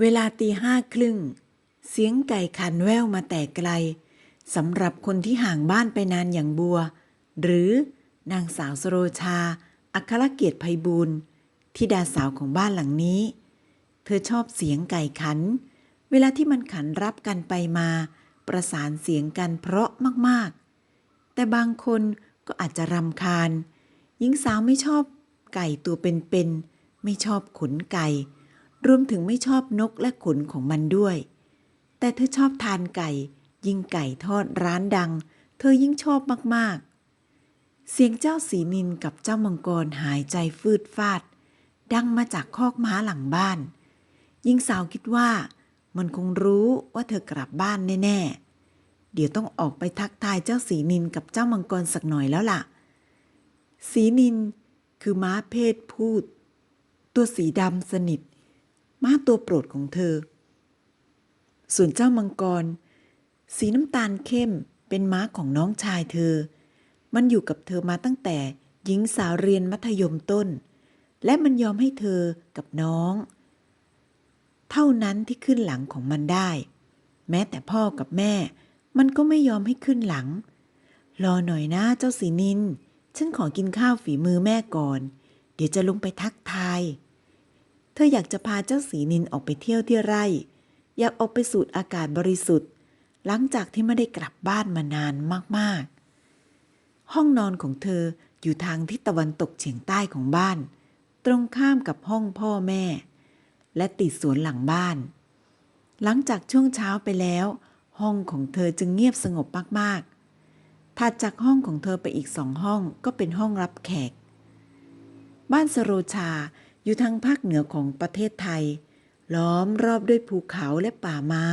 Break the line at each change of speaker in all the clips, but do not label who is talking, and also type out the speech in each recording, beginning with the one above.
เวลาตีห้าครึ่ง เสียงไก่ขันแว่วมาแต่ไกลสำหรับคนที่ห่างบ้านไปนานอย่างบัว หรือนางสาวสโรชา อัครเกียรติไพบูลย์ธิดาสาวของบ้านหลังนี้ เธอชอบเสียงไก่ขัน เวลาที่มันขันรับกันไปมา ประสานเสียงกันเพราะมากๆ แต่บางคนก็อาจจะรำคาญหญิงสาวไม่ชอบไก่ตัวเป็นๆไม่ชอบขนไก่ รวมถึงไม่ชอบนกและขนของมันด้วย แต่เธอชอบทานไก่ ยิ่งไก่ทอดร้านดัง เธอยิ่งชอบมากๆ เสียงเจ้าสีนินกับเจ้ามังกรหายใจฟืดฟาด ดังมาจากคอกม้าหลังบ้านหญิงสาวคิดว่า มันคงรู้ว่าเธอกลับบ้านแน่ๆ เดี๋ยวต้องออกไปทักทายเจ้าสีนินกับเจ้ามังกรสักหน่อยแล้วล่ะ สีนินคือม้าเพศพูด ตัวสีดำสนิท ม้าตัวโปรดของเธอ ส่วนเจ้ามังกร สีน้ำตาลเข้มเป็นม้าของน้องชายเธอ มันอยู่กับเธอมาตั้งแต่หญิงสาวเรียนมัธยมต้น และมันยอมให้เธอกับน้อง เท่านั้นที่ขึ้นหลังของมันได้ แม้แต่พ่อกับแม่ มันก็ไม่ยอมให้ขึ้นหลัง รอหน่อยนะเจ้าสีนิน ฉันขอกินข้าวฝีมือแม่ก่อน เดี๋ยวจะลงไปทักทาย เธออยากจะพาเจ้าสีนินออกไปเที่ยวที่ไร่ อยากออกไปสูดอากาศบริสุทธิ์ หลังจากที่ไม่ได้กลับบ้านมานานมากๆ ห้องนอนของเธออยู่ทางทิศตะวันตกเฉียงใต้ของบ้าน ตรงข้ามกับห้องพ่อแม่ และติดสวนหลังบ้าน หลังจากช่วงเช้าไปแล้ว ห้องของเธอจึงเงียบสงบมากๆถัดจากห้องของเธอไปอีกสองห้องก็เป็นห้องรับแขก บ้านสโรชา อยู่ทางภาคเหนือของประเทศไทย ล้อมรอบด้วยภูเขาและป่าไม้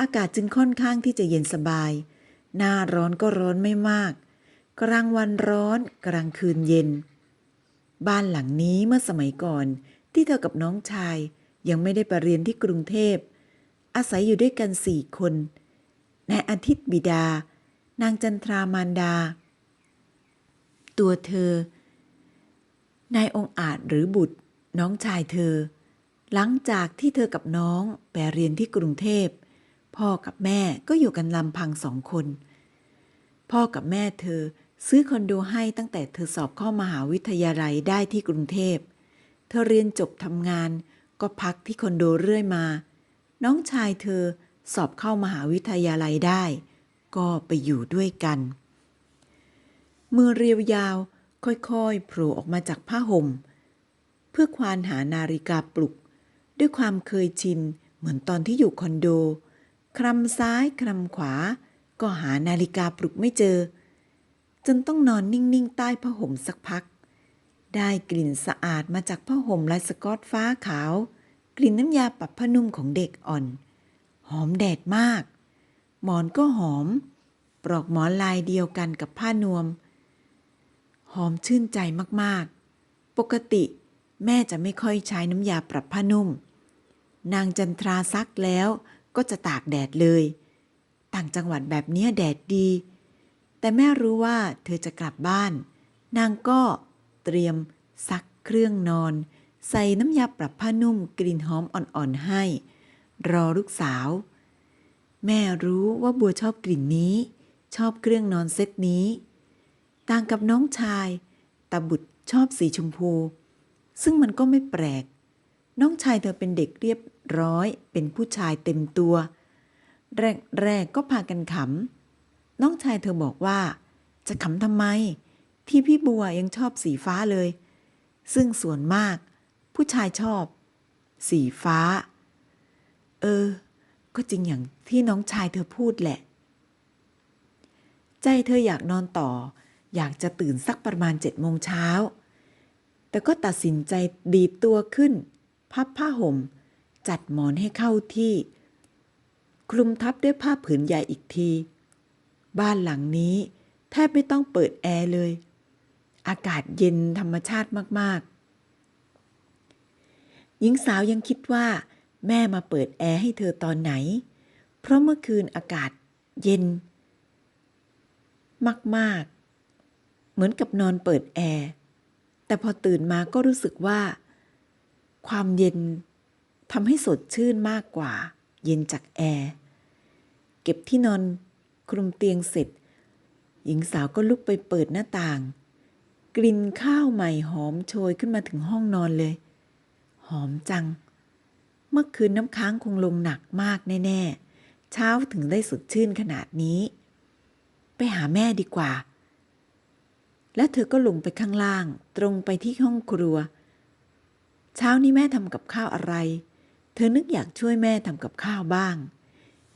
อากาศจึงค่อนข้างที่จะเย็นสบาย หน้าร้อนก็ร้อนไม่มาก กลางวันร้อนกลางคืนเย็น บ้านหลังนี้เมื่อสมัยก่อนที่เธอกับน้องชายยังไม่ได้ไปเรียนที่กรุงเทพ อาศัยอยู่ด้วยกันสี่คนนายอาทิตย์บิดา นางจันทรามารดา ตัวเธอ นายองอาจหรือบุตร น้องชายเธอ หลังจากที่เธอกับน้องไปเรียนที่กรุงเทพ พ่อกับแม่ก็อยู่กันลำพังสองคน พ่อกับแม่เธอซื้อคอนโดให้ตั้งแต่เธอสอบเข้ามหาวิทยาลัยได้ที่กรุงเทพ เธอเรียนจบทำงานก็พักที่คอนโดเรื่อยมา น้องชายเธอสอบเข้ามหาวิทยาลัยได้ ก็ไปอยู่ด้วยกัน มือเรียวยาว ค่อยๆโผล่ออกมาจากผ้าห่ม เพื่อควานหานาฬิกาปลุก ด้วยความเคยชินเหมือนตอนที่อยู่คอนโด คลำซ้ายคลำขวา ก็หานาฬิกาปลุกไม่เจอ จนต้องนอนนิ่งๆ ใต้ผ้าห่มสักพัก ได้กลิ่นสะอาดมาจากผ้าห่มลายสกอตฟ้าขาว กลิ่นน้ำยาปรับผ้านุ่มของเด็กอ่อน หอมแดดมาก หมอนก็หอม ปลอกหมอนลายเดียวกันกับผ้านวม หอมชื่นใจมากๆ ปกติแม่จะไม่ค่อยใช้น้ำยาปรับผ้านุ่ม นางจันทราซักแล้วก็จะตากแดดเลย ต่างจังหวัดแบบนี้แดดดี แต่แม่รู้ว่าเธอจะกลับบ้าน นางก็เตรียมซักเครื่องนอน ใส่น้ำยาปรับผ้านุ่มกลิ่นหอมอ่อนๆให้ รอลูกสาว แม่รู้ว่าบัวชอบกลิ่นนี้ ชอบเครื่องนอนเซตนี้ ต่างกับน้องชายตาบุตรชอบสีชมพู ซึ่งมันก็ไม่แปลก น้องชายเธอเป็นเด็กเรียบร้อย เป็นผู้ชายเต็มตัว แรกๆก็พากันขำน้องชายเธอบอกว่า จะขำทำไม ที่พี่บัวยังชอบสีฟ้าเลย ซึ่งส่วนมาก ผู้ชายชอบ สีฟ้า เออ ก็จริงอย่างที่น้องชายเธอพูดแหละ ใจเธออยากนอนต่อ อยากจะตื่นสักประมาณเจ็ดโมงเช้า แต่ก็ตัดสินใจดีดตัวขึ้น พับผ้าห่ม จัดหมอนให้เข้าที่ คลุมทับด้วยผ้าผืนใหญ่อีกที บ้านหลังนี้แทบไม่ต้องเปิดแอร์เลย อากาศเย็นธรรมชาติมาก ๆ หญิงสาวยังคิดว่า แม่มาเปิดแอร์ให้เธอตอนไหน เพราะเมื่อคืนอากาศเย็น มาก ๆ มือนกับนอนเปิดแอร์ แต่พอตื่นมาก็รู้สึกว่า ความเย็นทำให้สดชื่นมากกว่า เย็นจากแอร์ เก็บที่นอนคลุมเตียงเสร็จ หญิงสาวก็ลุกไปเปิดหน้าต่าง กลิ่นข้าวใหม่หอมโชยขึ้นมาถึงห้องนอนเลย หอมจัง เมื่อคืนน้ำค้างคงลงหนักมากแน่ ๆ เช้าถึงได้สดชื่นขนาดนี้ ไปหาแม่ดีกว่า และเธอก็ลงไปข้างล่าง ตรงไปที่ห้องครัว เช้านี้แม่ทำกับข้าวอะไร เธอนึกอยากช่วยแม่ทำกับข้าวบ้าง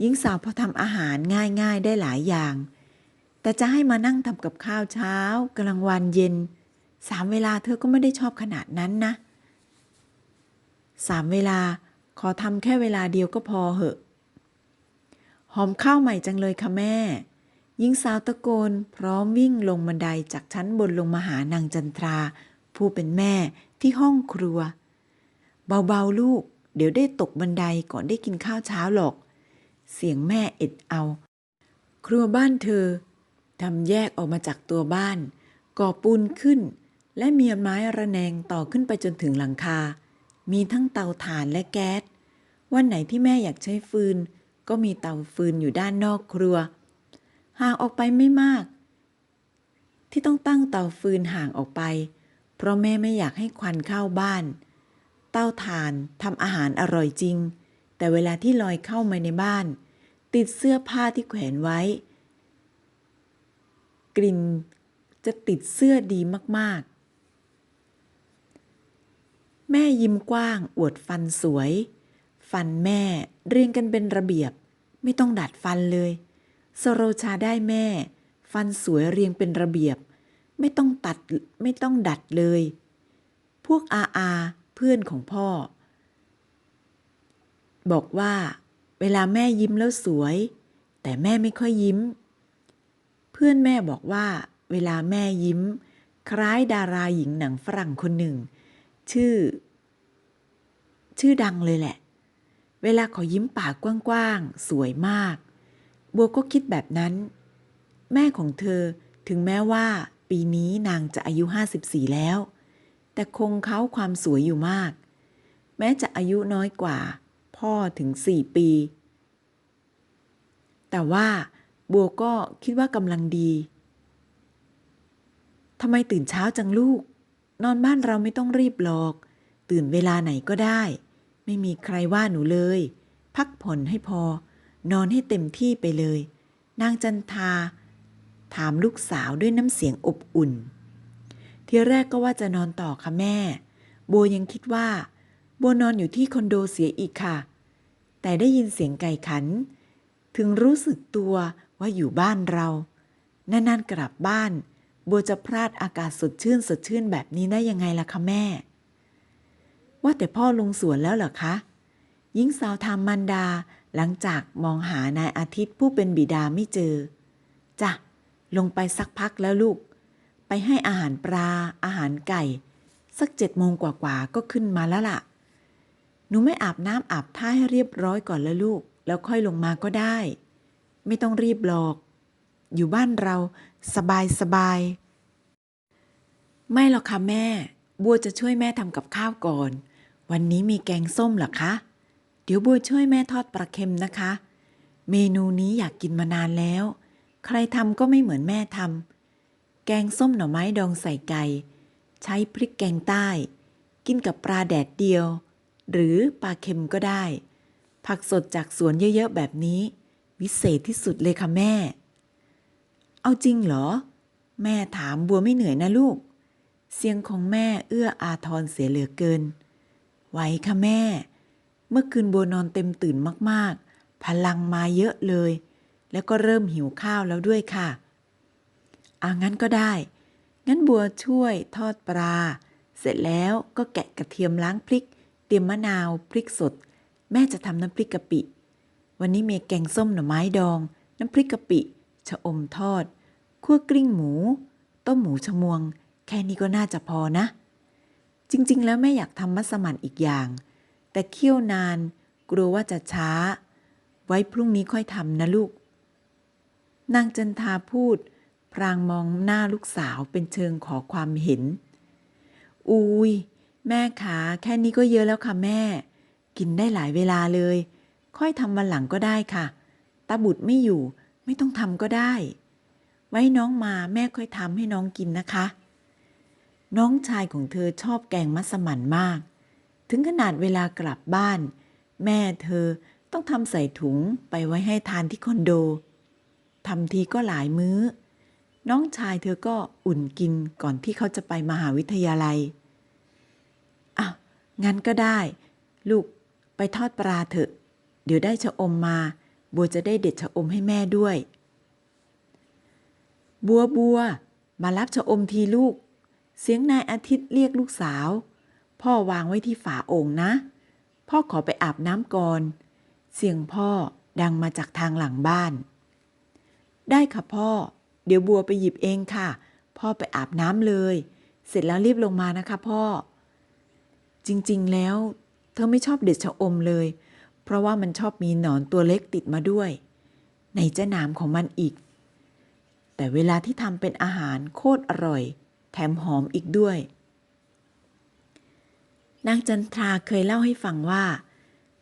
หญิงสาวพอทำอาหารง่ายๆได้หลายอย่าง แต่จะให้มานั่งทำกับข้าวเช้ากลางวันเย็น สามเวลาเธอก็ไม่ได้ชอบขนาดนั้นนะ สามเวลาขอทำแค่เวลาเดียวก็พอเหอะ หอมข้าวใหม่จังเลยค่ะแม่ หญิงสาวตะโกนพร้อมวิ่งลงบันไดจากชั้นบนลงมาหานางจันทรา ผู้เป็นแม่ที่ห้องครัว เบาๆลูก เดี๋ยวได้ตกบันไดก่อนได้กินข้าวเช้าหรอก เสียงแม่เอ็ดเอา ครัวบ้านเธอทำแยกออกมาจากตัวบ้าน ก่อปูนขึ้น และมีไม้ระแนงต่อขึ้นไปจนถึงหลังคา มีทั้งเตาถ่านและแก๊สวันไหนที่แม่อยากใช้ฟืน ก็มีเตาฟืนอยู่ด้านนอกครัว ห่างออกไปไม่มาก ที่ต้องตั้งเตาฟืนห่างออกไป เพราะแม่ไม่อยากให้ควันเข้าบ้าน เตาถ่านทำอาหารอร่อยจริง แต่เวลาที่ลอยเข้ามาในบ้าน ติดเสื้อผ้าที่แขวนไว้ กลิ่นจะติดเสื้อดีมากๆ แม่ยิ้มกว้างอวดฟันสวย ฟันแม่เรียงกันเป็นระเบียบ ไม่ต้องดัดฟันเลย สโรชาได้แม่ ฟันสวยเรียงเป็นระเบียบ ไม่ต้องตัดไม่ต้องดัดเลย พวกอาอาเพื่อนของพ่อ บอกว่า เวลาแม่ยิ้มแล้วสวย แต่แม่ไม่ค่อยยิ้ม เพื่อนแม่บอกว่า เวลาแม่ยิ้ม คล้ายดาราหญิงหนังฝรั่งคนหนึ่ง ชื่อ ชื่อดังเลยแหละ เวลาเขายิ้มปากกว้างๆสวยมาก บัวก็คิดแบบนั้น แม่ของเธอถึงแม้ว่าปีนี้นางจะอายุ 54 แล้ว แต่คงเขาความสวยอยู่มาก แม้จะอายุน้อยกว่า พ่อถึง 4 ปี แต่ว่าบัวก็คิดว่ากำลังดีทำไมตื่นเช้าจังลูก นอนบ้านเราไม่ต้องรีบหรอก ตื่นเวลาไหนก็ได้ ไม่มีใครว่าหนูเลย พักผ่อนให้พอ นอนให้เต็มที่ไปเลย นางจันทา ถามลูกสาวด้วยน้ำเสียงอบอุ่น ทีแรกก็ว่าจะนอนต่อค่ะแม่ โบยังคิดว่า โบนอนอยู่ที่คอนโดเสียอีกค่ะ แต่ได้ยินเสียงไก่ขัน ถึงรู้สึกตัวว่าอยู่บ้านเรา นานๆกลับบ้าน โบจะพลาดอากาศสดชื่นสดชื่นแบบนี้ได้ยังไงล่ะคะแม่ ว่าแต่พ่อลงสวนแล้วเหรอคะหญิงสาวถามมันดา หลังจากมองหานายอาทิตย์ผู้เป็นบิดาไม่เจอจ้ะลงไปสักพักแล้วลูก ไปให้อาหารปลา อาหารไก่ สักเจ็ดโมงกว่าๆก็ขึ้นมาแล้วล่ะ หนูไม่อาบน้ำอาบท่าให้เรียบร้อยก่อนแล้วลูก แล้วค่อยลงมาก็ได้ ไม่ต้องรีบหรอก อยู่บ้านเราสบายสบาย ไม่หรอกค่ะแม่ บัวจะช่วยแม่ทำกับข้าวก่อน วันนี้มีแกงส้มหรอคะ เดี๋ยวบัวช่วยแม่ทอดปลาเค็มนะคะ เมนูนี้อยากกินมานานแล้ว ใครทำก็ไม่เหมือนแม่ทำแกงส้มหน่อไม้ดองใส่ไก่ ใช้พริกแกงใต้ กินกับปลาแดดเดียว หรือปลาเค็มก็ได้ ผักสดจากสวนเยอะๆแบบนี้ วิเศษที่สุดเลยค่ะแม่ เอาจริงเหรอ แม่ถามบัวไม่เหนื่อยนะลูก เสียงของแม่เอื้ออาทรเสียเหลือเกินไหวค่ะแม่ มื่อคืนบัวนอนเต็มตื่นมากๆ พลังมาเยอะเลย แล้วก็เริ่มหิวข้าวแล้วด้วยค่ะอ่างั้นก็ได้ งั้นบัวช่วยทอดปลา เสร็จแล้วก็แกะกระเทียมล้างพริก เตรียมมะนาวพริกสด แม่จะทำน้ำพริกกะปิ วันนี้มีแกงส้มหน่อไม้ดอง น้ำพริกกะปิชะอมทอดคั่วกลิ้งหมู ต้มหมูชะมวง แค่นี้ก็น่าจะพอนะ จริง ๆ แล้วแม่อยากทำมัสมั่นอีกอย่าง แต่เคี่ยวนาน กลัวว่าจะช้า ไว้พรุ่งนี้ค่อยทำนะลูก นางจันทาพูด พรางมองหน้าลูกสาวเป็นเชิงขอความเห็น อุยแม่ขาแค่นี้ก็เยอะแล้วค่ะแม่ กินได้หลายเวลาเลย ค่อยทำวันหลังก็ได้ค่ะตาบุตรไม่อยู่ ไม่ต้องทำก็ได้ ไว้น้องมาแม่ค่อยทำให้น้องกินนะคะ น้องชายของเธอชอบแกงมัสมั่นมาก ถึงขนาดเวลากลับบ้าน แม่เธอต้องทำใส่ถุงไปไว้ให้ทานที่คอนโดทำทีก็หลายมื้อ น้องชายเธอก็อุ่นกินก่อนที่เขาจะไปมหาวิทยาลัยอ้าวงั้นก็ได้ ลูกไปทอดปลาเถอะ เดี๋ยวได้ชะอมมาบัวจะได้เด็ดชะอมให้แม่ด้วย บัวบัว มารับชะอมทีลูก เสียงนายอาทิตย์เรียกลูกสาว พ่อวางไว้ที่ฝาโอ่งนะ พ่อขอไปอาบน้ำก่อน เสียงพ่อดังมาจากทางหลังบ้าน ได้ค่ะพ่อ เดี๋ยวบัวไปหยิบเองค่ะ พ่อไปอาบน้ำเลย เสร็จแล้วรีบลงมานะคะพ่อ จริงๆแล้ว เธอไม่ชอบเด็ดชะอมเลย เพราะว่ามันชอบมีหนอนตัวเล็กติดมาด้วย ในเจะหนามของมันอีก แต่เวลาที่ทำเป็นอาหารโคตรอร่อย แถมหอมอีกด้วย นางจันทราเคยเล่าให้ฟังว่า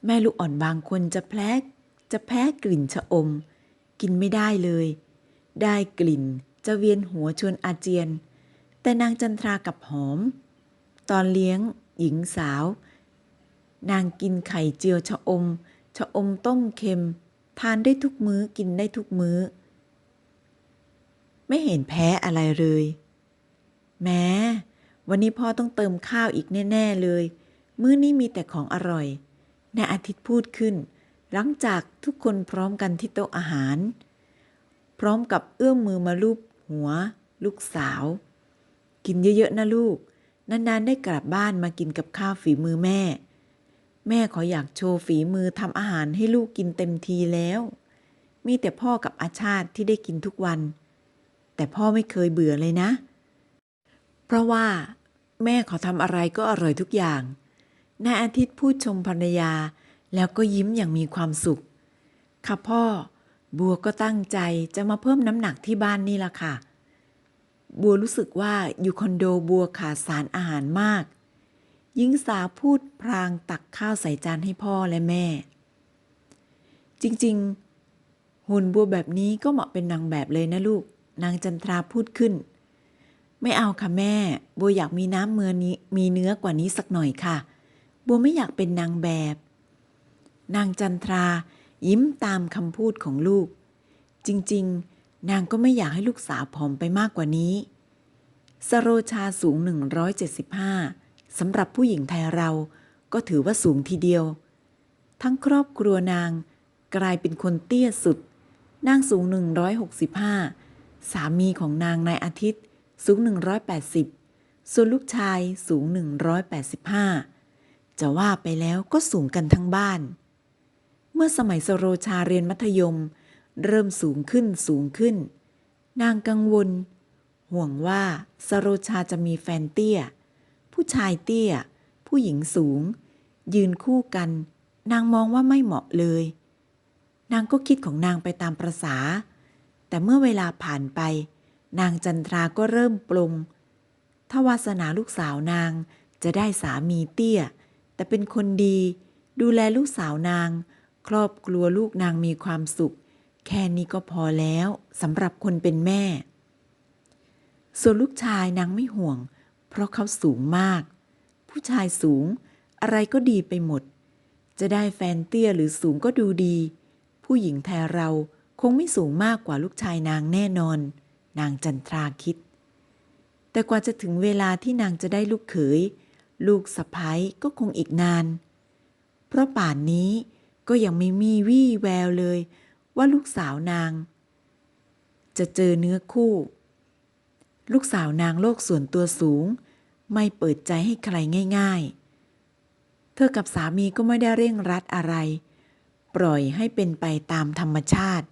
แม่ลูกอ่อนบางคนจะแพ้จะแพ้กลิ่นชะอม กินไม่ได้เลย ได้กลิ่นจะเวียนหัวชวนอาเจียน แต่นางจันทรากับหอม ตอนเลี้ยงหญิงสาว นางกินไข่เจียวชะอม ชะอมต้มเค็ม ทานได้ทุกมื้อกินได้ทุกมื้อ ไม่เห็นแพ้อะไรเลย แม้ วันนี้พ่อต้องเติมข้าวอีกแน่ ๆ เลย มื้อนี้มีแต่ของอร่อยนายอาทิตย์พูดขึ้น หลังจากทุกคนพร้อมกันที่โต๊ะอาหาร พร้อมกับเอื้อมมือมาลูบหัว ลูกสาว กินเยอะ ๆ นะลูก นาน ๆ ได้กลับบ้านมากินกับข้าวฝีมือแม่ แม่ขออยากโชว์ฝีมือทำอาหารให้ลูกกินเต็มทีแล้ว มีแต่พ่อกับอาชาติที่ได้กินทุกวัน แต่พ่อไม่เคยเบื่อเลยนะ เพราะว่า แม่ขอทำอะไรก็อร่อยทุกอย่างนายอาทิตย์พูดชมภรรยา แล้วก็ยิ้มอย่างมีความสุข ค่ะพ่อ บัวก็ตั้งใจจะมาเพิ่มน้ำหนักที่บ้านนี่ล่ะค่ะ บัวรู้สึกว่าอยู่คอนโดบัวขาดสารอาหารมากหญิงสาวพูดพรางตักข้าวใส่จานให้พ่อและแม่ จริงๆ หุ่นบัวแบบนี้ก็เหมาะเป็นนางแบบเลยนะลูก นางจันทราพูดขึ้น ไม่เอาค่ะแม่บัวอยากมีน้ำเมือนี้มีเนื้อกว่านี้สักหน่อยค่ะบัวไม่อยากเป็นนางแบบ นางจันทรา ยิ้มตามคำพูดของลูก จริงๆ นางก็ไม่อยากให้ลูกสาวผอมไปมากกว่านี้ สโรชาสูง 175สำหรับผู้หญิงไทยเราก็ถือว่าสูงทีเดียว ทั้งครอบครัวนางกลายเป็นคนเตี้ยสุด นางสูง 165 สามีของนางนายอาทิตย์ สูง 180 ส่วนลูกชายสูง 185 จะว่าไปแล้วก็สูงกันทั้งบ้าน เมื่อสมัยสโรชาเรียนมัธยม เริ่มสูงขึ้นสูงขึ้น นางกังวล ห่วงว่าสโรชาจะมีแฟนเตี้ย ผู้ชายเตี้ย ผู้หญิงสูง ยืนคู่กัน นางมองว่าไม่เหมาะเลย นางก็คิดของนางไปตามประษาแต่เมื่อเวลาผ่านไป นางจันทราก็เริ่มปลงถ้าวาสนาลูกสาวนางจะได้สามีเตี้ย แต่เป็นคนดี ดูแลลูกสาวนาง ครอบครัวลูกนางมีความสุข แค่นี้ก็พอแล้วสำหรับคนเป็นแม่ ส่วนลูกชายนางไม่ห่วง เพราะเขาสูงมาก ผู้ชายสูง อะไรก็ดีไปหมด จะได้แฟนเตี้ยหรือสูงก็ดูดี ผู้หญิงไทยเราคงไม่สูงมากกว่าลูกชายนางแน่นอน นางจันทราคิด แต่กว่าจะถึงเวลาที่นางจะได้ลูกเขย ลูกสะพ้ายก็คงอีกนาน เพราะป่านนี้ก็ยังไม่มีวี่แววเลย ว่าลูกสาวนาง จะเจอเนื้อคู่ ลูกสาวนางโลกส่วนตัวสูง ไม่เปิดใจให้ใครง่าย ๆ เธอกับสามีก็ไม่ได้เร่งรัดอะไร ปล่อยให้เป็นไปตามธรรมชาติ